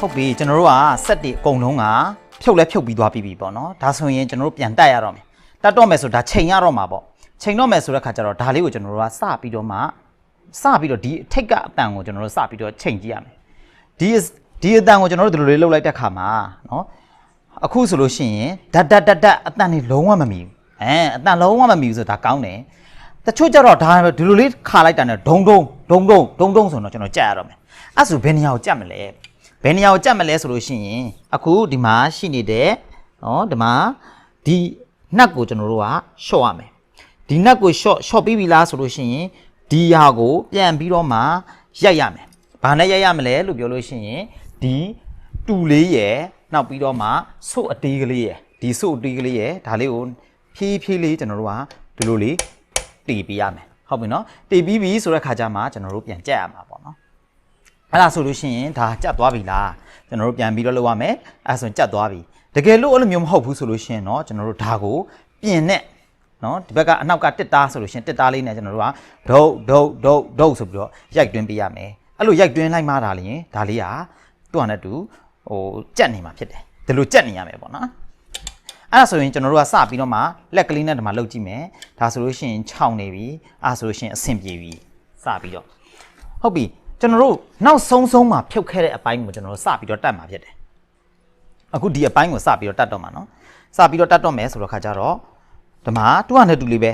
ဟုတ်ပြီကျွန်တော်တို့ကစက်တွေအကုန်လုံးကဖြုတ်လဲဖြုတ်ပြီးသွားပြီပြီပေါ့နော်ဒါဆိုရင်ကျွန်တော်တို့ပြန်တက်ရတော့မယ်တက်တော့မယ်ဆိုဒါချိန်ရတော့မှာပေါ့ချိန်တော့မယ်ဆိုတဲ့ခါကျတော့ဒါလေးကိုကျွန်တော်တို့ကစပြီးတော့မှစပြီးတော့ဒီအထိတ်ကအတန်ကိုကျွန်တော်တို့စပြီးတော့ချိန်ကြည့်ရမယ်ဒီဒီအတန်ကိုကျွန်တော်တို့ဒီလိုလေးလှုပ်လိုက်တဲ့ခါမှာနော်အခုဆိုလို့ရှိရင်ဓာတ်ဓာတ်ဓာတ်ဓာတ်အတန်တွေလုံးဝမမီဘူးအဲအတန်လုံးဝမမီဘူးဆိုတာကောင်းတယ်တချို့ကျတော့ဒါဒီလိုလေးခါလိုက်တာနဲ့ဒုံဒုံဒုံဒုံဒုံဒုံဆိုတော့ကျွန်တော်ကြက်ရတော့မယ်အဲ့ဆိုဘယ်နေရာကိုကြက်မလဲ ဘယ်နေရာကိုကြက်မလဲဆိုလို့ရှိရင်အခုဒီမှာရှိနေတဲ့နော်ဒီမှာဒီနှက်ကိုကျွန်တော်တို့ကရှော့ရမယ်ဒီနှက်ကိုရှော့ရှော့ပြီးပြီလားဆိုလို့ရှိရင်ဒီဟာကိုပြန်ပြီးတော့မှရိုက်ရမယ်ဘာနဲ့ရိုက်ရမလဲလို့ပြောလို့ရှိရင်ဒီတူလေးရယ်နောက်ပြီးတော့မှဆုတ်အတေးကလေးရယ်ဒီဆုတ်အတေးကလေးရယ်ဒါလေးကိုဖြည်းဖြည်းလေးကျွန်တော်တို့ကဒီလိုလေးတီးပေးရမယ်ဟုတ်ပြီနော်တီးပြီးပြီဆိုတဲ့ခါကျမှကျွန်တော်တို့ပြန်ကြက်ရမှာပေါ့နော် အဲ့ဒါဆိုလို့ရှိရင်ဒါကြက်သွားပြီလားကျွန်တော်တို့ပြန်ပြီးတော့လုပ်ရမယ်အဲ့ဒါဆိုရင်ကြက်သွားပြီတကယ်လို့အဲ့လိုမျိုးမဟုတ်ဘူးဆိုလို့ရှိရင်เนาะကျွန်တော်တို့ဒါကိုပြင်နဲ့เนาะဒီဘက်ကအနောက်ကတစ်သားဆိုလို့ရှိရင်တစ်သားလေးနဲ့ကျွန်တော်တို့ကဒုတ်ဒုတ်ဒုတ်ဒုတ်ဆိုပြီးတော့ရိုက်တွင်းပေးရမယ်အဲ့လိုရိုက်တွင်းလိုက်မှဒါလည်းဒါလေးဟာသူ့ဟာနဲ့တူဟိုကြက်နေမှာဖြစ်တယ်ဒီလိုကြက်နေရမယ်ပေါ့နော်အဲ့ဒါဆိုရင်ကျွန်တော်တို့ကစပြီးတော့မှလက်ကလေးနဲ့ဒီမှာလှုပ်ကြည့်မယ်ဒါဆိုလို့ရှိရင်ခြောက်နေပြီအဲ့ဒါဆိုလို့ရှိရင်အဆင်ပြေပြီစပြီးတော့ ဟုတ်ပြီ ကျွန်တော်တို့နောက်ဆုံးဆုံးမှာဖြုတ်ခဲ့တဲ့အပိုင်းကိုကျွန်တော်တို့စပြီးတော့တတ်မှာဖြစ်တယ်အခုဒီအပိုင်းကိုစပြီးတော့တတ်တော့မှာနော်စပြီးတော့တတ်တော့မယ်ဆိုတော့ခါကြတော့ဒီမှာတူရနဲ့တူလေးပဲ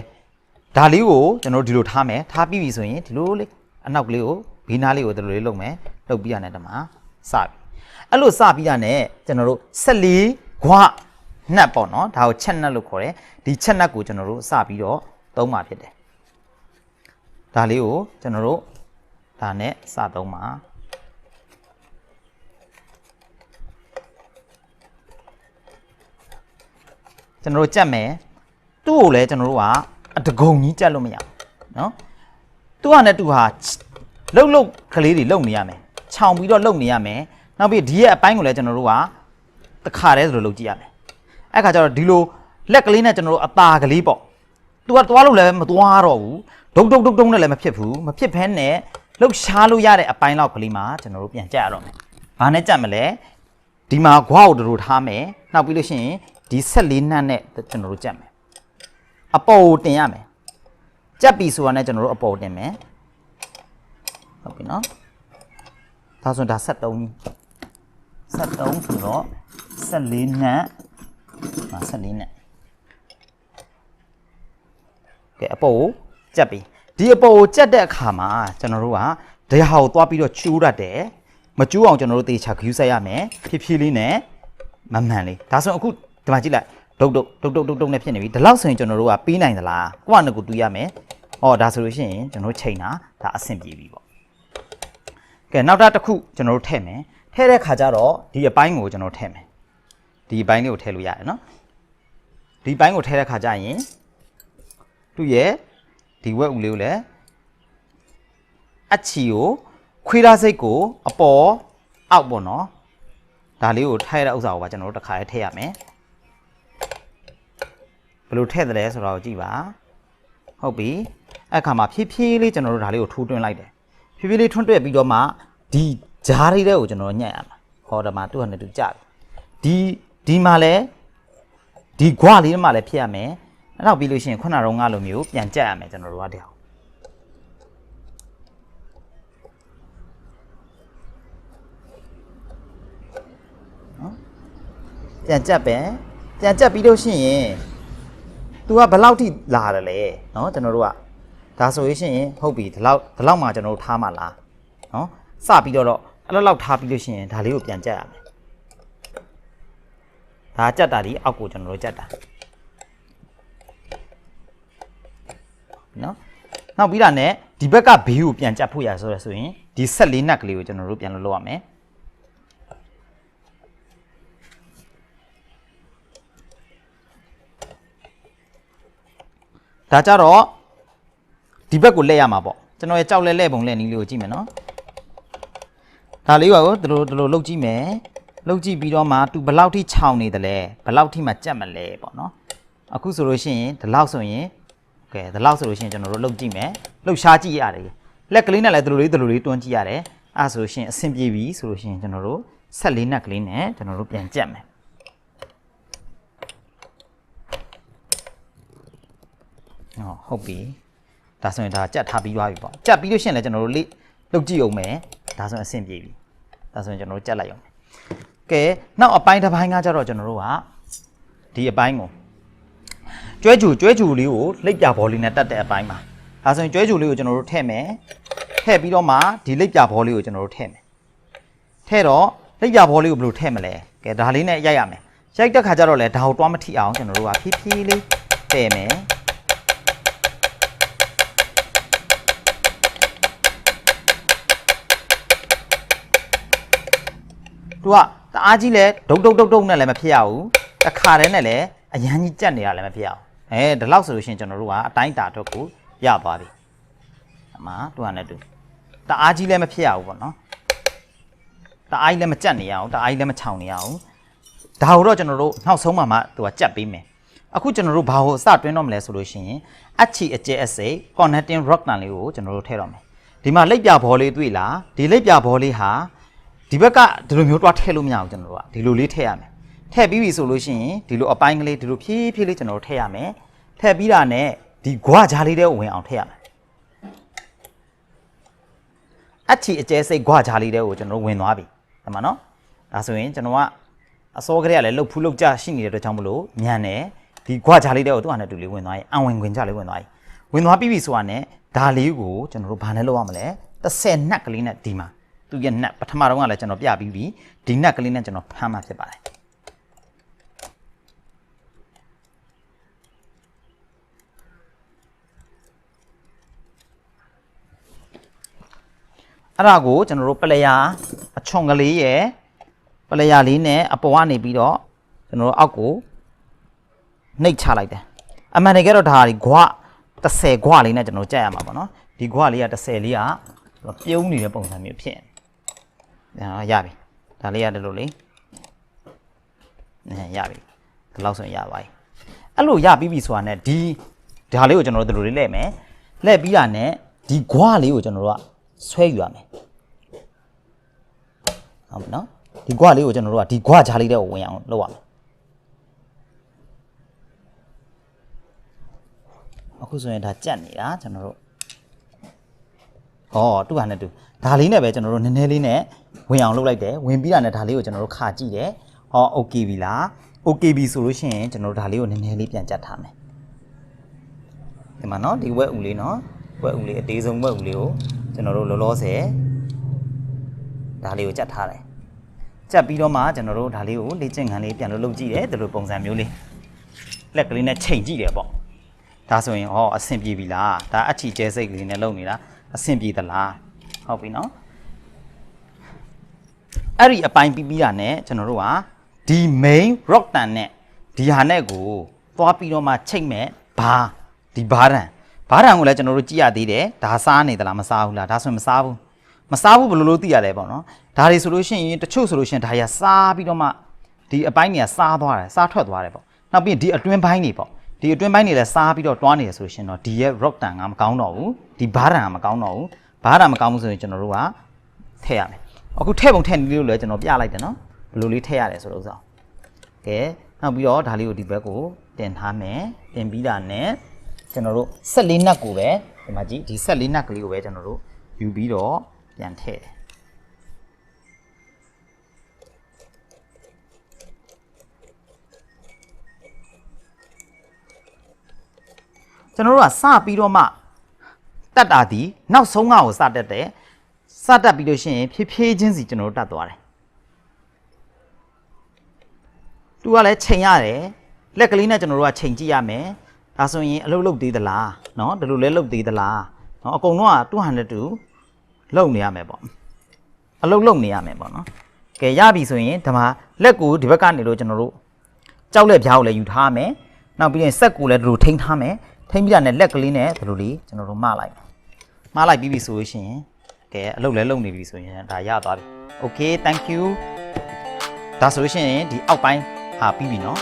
ဒါလေးကိုကျွန်တော်တို့ဒီလိုထားမယ်ထားပြီးပြီဆိုရင်ဒီလိုလေးအနောက်ကလေးကိုဘေးနားလေးကိုဒီလိုလေးလုပ်မယ်လုပ်ပြီးရတဲ့ဒီမှာစပြီအဲ့လိုစပြီးရတဲ့ကျွန်တော်တို့14ခွနှက်ပေါ့နော်ဒါကိုချက်နှက်လို့ခေါ်တယ်ဒီချက်နှက်ကိုကျွန်တော်တို့စပြီးတော့သုံးမှာဖြစ်တယ်ဒါလေးကိုကျွန်တော်တို့ ဒါနဲ့စသုံးပါကျွန်တော်တို့ကြက်မယ်သူ့ကိုလည်းကျွန်တော်တို့ကအတကုံကြီးကြက်လို့မရဘူးเนาะသူ့ဟာနဲ့သူ့ဟာလှုပ်လှုပ်ကလေးတွေလှုပ်နေရမယ်ခြောင်ပြီးတော့လှုပ်နေရမယ်နောက်ပြီးဒီရဲ့အပိုင်းကိုလည်းကျွန်တော်တို့ကတခါတည်းဆိုလိုလှုပ်ကြည့်ရမယ်အဲ့ခါကျတော့ဒီလိုလက်ကလေးနဲ့ကျွန်တော်တို့အตาကလေးပေါ့ तू ကသွားလို့လည်းမသွားတော့ဘူးဒုတ်ဒုတ်ဒုတ်ဒုတ်နဲ့လည်းမဖြစ်ဘူးမဖြစ်ဘဲနဲ့ လှုပ်ရှားလို့ရတဲ့အပိုင်းလောက်ကလေးမှာကျွန်တော်တို့ပြန်ကြက်ရတော့မယ်။ဘာနဲ့ကြက်မလဲဒီမှာဂွားကိုတို့ထားမယ်နောက်ပြီးလို့ရှိရင်ဒီဆက်လေးနှက်နဲ့ကျွန်တော်တို့ကြက်မယ်အပေါ်ကိုတင်ရမယ်ကြက်ပြီဆိုတာနဲ့ကျွန်တော်တို့အပေါ်ကိုတင်မယ်ဟုတ်ပြီနော်ဒါဆိုရင်ဒါဆက်တုံးကြီးဆက်တုံးဆိုတော့ဆက်လေးနှက်ဟာဆက်လေးနှက်ကဲအပေါ်ကိုကြက်ပြီ ဒီအပေါ်ကိုကြက်တဲ့အခါမှာကျွန်တော်တို့ကဒရာကိုသွားပြီးတော့ကျူးတတ်တယ်မကျူးအောင်ကျွန်တော်တို့တေချာခယူးဆက်ရမယ်ဖြည်းဖြည်းလေးနဲ့မမှန်လေးဒါဆိုရင်အခုဒီမှာကြည့်လိုက်ဒုတ်ဒုတ်ဒုတ်ဒုတ်ဒုတ်ဒုတ်နဲ့ဖြစ်နေပြီဒီလောက်ဆိုရင်ကျွန်တော်တို့ကပြီးနိုင်သလားကိုကနကူတူးရမယ်ဟောဒါဆိုလို့ရှိရင်ကျွန်တော်တို့ချိန်တာဒါအဆင်ပြေပြီပေါ့ကဲနောက်တစ်ခုကျွန်တော်တို့ထည့်မယ်ထည့်တဲ့ခါကျတော့ဒီအပိုင်းကိုကျွန်တော်ထည့်မယ်ဒီအပိုင်းလေးကိုထည့်လို့ရတယ်နော်ဒီအပိုင်းကိုထည့်တဲ့ခါကျရင်သူ့ရဲ့ ဒီဝက်ဦးလေးကိုလည်းအချီကိုခွေးသားစိတ်ကိုအပေါ်အောက်ပေါ့နော်ဒါလေးကိုထိုက်တဲ့ဥစ္စာကိုပါကျွန်တော်တို့တစ်ခါလေးထည့်ရမယ်ဘယ်လိုထည့်တယ်လဲဆိုတော့ကြည့်ပါဟုတ်ပြီအဲ့ခါမှာဖြည်းဖြည်းလေးကျွန်တော်တို့ဒါလေးကိုထိုးတွင်းလိုက်တယ်ဖြည်းဖြည်းလေးထွန်းတွက်ပြီးတော့မှဒီဂျားလေးတဲ့ကိုကျွန်တော်တို့ညှက်ရမှာဟောဒါမှသူ့ဟာနဲ့သူကြပြီဒီဒီမှာလဲဒီခွာလေးမှလည်းဖြစ်ရမယ် အဲ့တော့ပြီးလို့ရှိရင်ခုနကတော့ငါလိုမျိုးပြန်ကြက်ရမယ်ကျွန်တော်တို့ကတည်းကနော်ပြန်ကြက်ပဲပြန်ကြက်ပြီးလို့ရှိရင် तू ကဘယ်လောက်ထိလာတယ်လဲเนาะကျွန်တော်တို့ကဒါဆိုလို့ရှိရင်ဟုတ်ပြီဒီလောက်ဒီလောက်မှကျွန်တော်တို့ထားမှလားเนาะစပြီးတော့တော့အဲ့လောက်လောက်ထားပြီးလို့ရှိရင်ဒါလေးကိုပြန်ကြက်ရမယ်ဒါကြက်တာဒီအောက်ကိုကျွန်တော်တို့ကြက်တာ နော်နောက်ပြီးတာနဲ့ဒီဘက်ကဘေးကိုပြန်ကြပ်ဖို့ရဆိုရဆိုရင်ဒီဆက်လေးနက်ကလေးကိုကျွန်တော်တို့ပြန်လို့လုပ်ရမယ်ဒါကြတော့ဒီဘက်ကိုလှည့်ရမှာပေါ့ကျွန်တော်ရဲ့ကြောက်လဲလဲပုံလဲနီးလေးကိုကြည့်မယ်နော်ဒါလေးကိုဒီလိုဒီလိုလှုပ်ကြည့်မယ်လှုပ်ကြည့်ပြီးတော့မှသူဘယ်လောက်ထိခြောင်နေတယ်လဲဘယ်လောက်ထိမှကြက်မလဲပေါ့နော်အခုဆိုလို့ရှိရင်ဒီလောက်ဆိုရင် ကဲဒါလောက်ဆိုလို့ရှိရင်ကျွန်တော်တို့လှုပ်ကြည့်မယ်လှုပ်ရှားကြည့်ရတယ်လက်ကလေးနဲ့လည်းဒီလိုလေးဒီလိုလေးတွန်းကြည့်ရတယ်အဲ့ဒါဆိုလို့ရှိရင်အဆင်ပြေပြီဆိုလို့ရှိရင်ကျွန်တော်တို့ဆက်လေးနက်ကလေးနဲ့ကျွန်တော်တို့ပြန်ကြက်မယ်ဟောဟုတ်ပြီဒါဆိုရင်ဒါကြက်ထားပြီးသွားပြီပေါ့ကြက်ပြီးလို့ရှိရင်လည်းကျွန်တော်တို့လေးလုတ်ကြည့်အောင်မယ်ဒါဆိုရင်အဆင်ပြေပြီဒါဆိုရင်ကျွန်တော်တို့ကြက်လိုက်အောင်မယ်ကဲနောက်အပိုင်းတစ်ပိုင်းကကြတော့ကျွန်တော်တို့ကဒီအပိုင်းကို ကျွဲကျူကျွဲကျူလေးကိုလိပ်ပြဘောလေးနဲ့တတ်တဲ့အပိုင်းမှာဒါဆိုရင်ကျွဲကျူလေးကိုကျွန်တော်တို့ထည့်မယ်ထည့်ပြီးတော့မှဒီလိပ်ပြဘောလေးကိုကျွန်တော်တို့ထည့်မယ်ထဲတော့လက်ပြဘောလေးကိုဘယ်လိုထည့်မလဲကဲဒါလေးနဲ့ရိုက်ရမယ်ရိုက်တဲ့ခါကျတော့လေဒါကိုတွားမထိအောင်ကျွန်တော်တို့ကဖြည်းဖြည်းလေးတည့်မယ်သူကတအားကြီးလဲဒုတ်ဒုတ်ဒုတ်ဒုတ်နဲ့လည်းမဖြစ်ရဘူးတခါတည်းနဲ့လည်းအရန်ကြီးကြက်နေတာလည်းမဖြစ်ရအောင် အဲဒီလောက်ဆိုလို့ရှိရင်ကျွန်တော်တို့ကအတိုင်းတာတော့ကိုရသွားပြီအမသူကနဲ့တူတအားကြီးလည်းမဖြစ်ရဘူးပေါ့နော်တအားကြီးလည်းမကြက်နေရအောင်တအားကြီးလည်းမချောင်နေရအောင်ဒါကိုတော့ကျွန်တော်တို့နောက်ဆုံးမှမှသူကကြက်ပေးမယ်အခုကျွန်တော်တို့ဘာကိုအစတွင်းတော့မလဲဆိုလို့ရှိရင်အချီအကျဲအစိ connecting rock တန်လေးကိုကျွန်တော်တို့ထည့်တော့မယ်ဒီမှာလက်ပြဘောလေးတွေ့လားဒီလက်ပြဘောလေးဟာဒီဘက်ကဒီလိုမျိုးတွားထည့်လို့မရအောင်ကျွန်တော်တို့ကဒီလိုလေးထည့်ရမယ် ထည့်ပြီးပြီဆိုလို့ရှိရင်ဒီလိုအပိုင်းကလေးဒီလိုဖြည်းဖြည်းလေးကျွန်တော်တို့ထည့်ရမယ်ထည့်ပြီးတာနဲ့ဒီဂွားကြားလေးတဲ့ဝင်အောင်ထည့်ရမယ်အချီအကျဲစိတ်ဂွားကြားလေးတဲ့ကိုကျွန်တော်တို့ဝင်သွားပြီဒါမှနော်ဒါဆိုရင်ကျွန်တော်ကအစောကလေးကလည်းလှုပ်ဖူးလှုပ်ကြရှိနေတဲ့အတွက်ကြောင့်မလို့ညံတယ်ဒီဂွားကြားလေးတဲ့ကိုသူ့ဟာနဲ့တူလေးဝင်သွားရင်အဝင်ခွင်ကြလေးဝင်သွားပြီဝင်သွားပြီပြီဆိုတာနဲ့ဒါလေးကိုကျွန်တော်တို့ဘာနဲ့လုပ်ရမလဲ30နှက်ကလေးနဲ့ဒီမှာသူရဲ့နှက်ပထမတော့ကလည်းကျွန်တော်ပြပြီးပြီဒီနှက်ကလေးနဲ့ကျွန်တော်ဖမ်းမှဖြစ်ပါတယ် အဲ့ဒါကိုကျွန်တော်တို့ပလျာအချွန်ကလေးရယ်ပလျာလေးနဲ့အပေါ်ကနေပြီးတော့ကျွန်တော်တို့အောက်ကိုနှိပ်ချလိုက်တယ်အမှန်တကယ်တော့ဒါဒီဂွ30ဂွလေးနဲ့ကျွန်တော်တို့ကြက်ရမှာပေါ့နော်ဒီဂွလေးက30လေးကပြုံးနေတဲ့ပုံစံမျိုးဖြစ်နေဒါရပြီဒါလေးရတယ်လို့လေအဲရပြီဒီလောက်ဆိုရင်ရပါပြီအဲ့လိုရပြီးပြီဆိုတာနဲ့ဒီဒါလေးကိုကျွန်တော်တို့ဒီလိုလေးလဲ့မယ်လဲ့ပြီးတာနဲ့ဒီဂွလေးကိုကျွန်တော်တို့က ဆွဲယူရမယ်ဟုတ်ပြီနော်ဒီဂွလေးကိုကျွန်တော်တို့ကဒီဂွကြားလေးတဲ့ကိုဝင်အောင်လုပ်ရမယ်အခုဆိုရင်ဒါကြက်နေတာကျွန်တော်တို့ဟောတူဟာနဲ့တူဒါလေးနဲ့ပဲကျွန်တော်တို့နည်းနည်းလေးနဲ့ဝင်အောင်လုပ်လိုက်တယ်ဝင်ပြီးတာနဲ့ဒါလေးကိုကျွန်တော်တို့ခါကြည့်တယ်ဟော okay ပြီလား okay ပြီဆိုလို့ရှိရင်ကျွန်တော်တို့ဒါလေးကိုနည်းနည်းလေးပြန်ကြက်ထားမယ်ဒီမှာနော်ဒီဝက်ဥလေးနော် ဝက်ဥလေးအသေးဆုံးဝက်ဥလေးကိုကျွန်တော်တို့လောလောဆယ်ဒါလေးကိုကြက်ထားတယ်ကြက်ပြီးတော့မှကျွန်တော်တို့ဒါလေးကိုလေ့ကျင့်ခန်းလေးပြန်လို့လုပ်ကြည့်တယ်ဒီလိုပုံစံမျိုးလေးလက်ကလေးနဲ့ချိန်ကြည့်တယ်ပေါ့ဒါဆိုရင်ဟောအဆင်ပြေပြီလားဒါအချီကျဲစိတ်ကလေးနဲ့လုပ်နေတာအဆင်ပြေသလားဟုတ်ပြီနော်အဲ့ဒီအပိုင်းပြီးပြီးတာနဲ့ကျွန်တော်တို့ကဒီ main rock တန်နဲ့ဒီဟာနဲ့ကိုသွားပြီးတော့မှချိတ်မဲ့ဘာဒီဘားတန် ဘားတန်ကိုလည်းကျွန်တော်တို့ကြည့်ရသေးတယ်ဒါစားနေသလားမစားဘူးလားဒါဆိုရင်မစားဘူးမစားဘူးဘယ်လိုလုပ်သိရလဲပေါ့နော်ဒါတွေဆိုလို့ရှိရင်တချို့ဆိုလို့ရှိရင်ဒါရစားပြီးတော့မှဒီအပိုင်းတွေကစားသွားတယ်စားထွက်သွားတယ်ပေါ့နောက်ပြီးရင်ဒီအတွင်းပိုင်းတွေပေါ့ဒီအတွင်းပိုင်းတွေလည်းစားပြီးတော့တွားနေရဆိုလို့ရှိရင်တော့ဒီရဲ့ rock တန်ကမကောင်းတော့ဘူးဒီဘားတန်ကမကောင်းတော့ဘူးဘားတန်မကောင်းဘူးဆိုရင်ကျွန်တော်တို့ကထည့်ရမယ်အခုထည့်ပုံထည့်နည်းလို့လည်းကျွန်တော်ပြလိုက်တယ်နော်ဘယ်လိုလေးထည့်ရတယ်ဆိုတော့ဥစ္စာကဲနောက်ပြီးတော့ဒါလေးကိုဒီဘက်ကိုတင်ထားမယ်တင်ပြီးတာနဲ့ ကျွန်တော်တို့ဆက်လေးနက်ကိုပဲဒီမှာကြည့်ဒီဆက်လေးနက်ကလေးကိုပဲကျွန်တော်တို့ယူပြီးတော့ပြန်ထည့်တယ်ကျွန်တော်တို့ကစပြီးတော့မှတတ်တာဒီနောက်ဆုံးကကိုစတက်တယ်စတက်ပြီးလို့ရှိရင်ဖြည်းဖြည်းချင်းစီကျွန်တော်တို့တတ်သွားတယ်သူကလည်းချိန်ရတယ်လက်ကလေးနဲ့ကျွန်တော်တို့ကချိန်ကြည့်ရမယ် ဒါဆိုရင်အလုပ်လုပ်သေးသလားเนาะဒီလိုလဲလုပ်သေးသလားเนาะအကုန်လုံးက200တူလုပ်နေရမယ်ပေါ့အလုပ်လုပ်နေရမယ်ပေါ့เนาะကဲရပြီဆိုရင်ဒီမှာလက်ကိုဒီဘက်ကနေလို့ကျွန်တော်တို့ကြောက်လက်ပြားကိုလည်းယူထားမယ်နောက်ပြီးရင်စက်ကိုလည်းဒီလိုထိန်းထားမယ်ထိန်းပြီးတာနဲ့လက်ကလေးနဲ့ဒီလိုလေးကျွန်တော်တို့မလိုက်မလိုက်ပြီးပြီဆိုလို့ရှိရင်ကဲအလုပ်လဲလုပ်နေပြီဆိုရင်ဒါရသွားပြီ okay thank you ဒါဆိုလို့ရှိရင်ဒီအောက်ပိုင်းဟာပြီးပြီเนาะ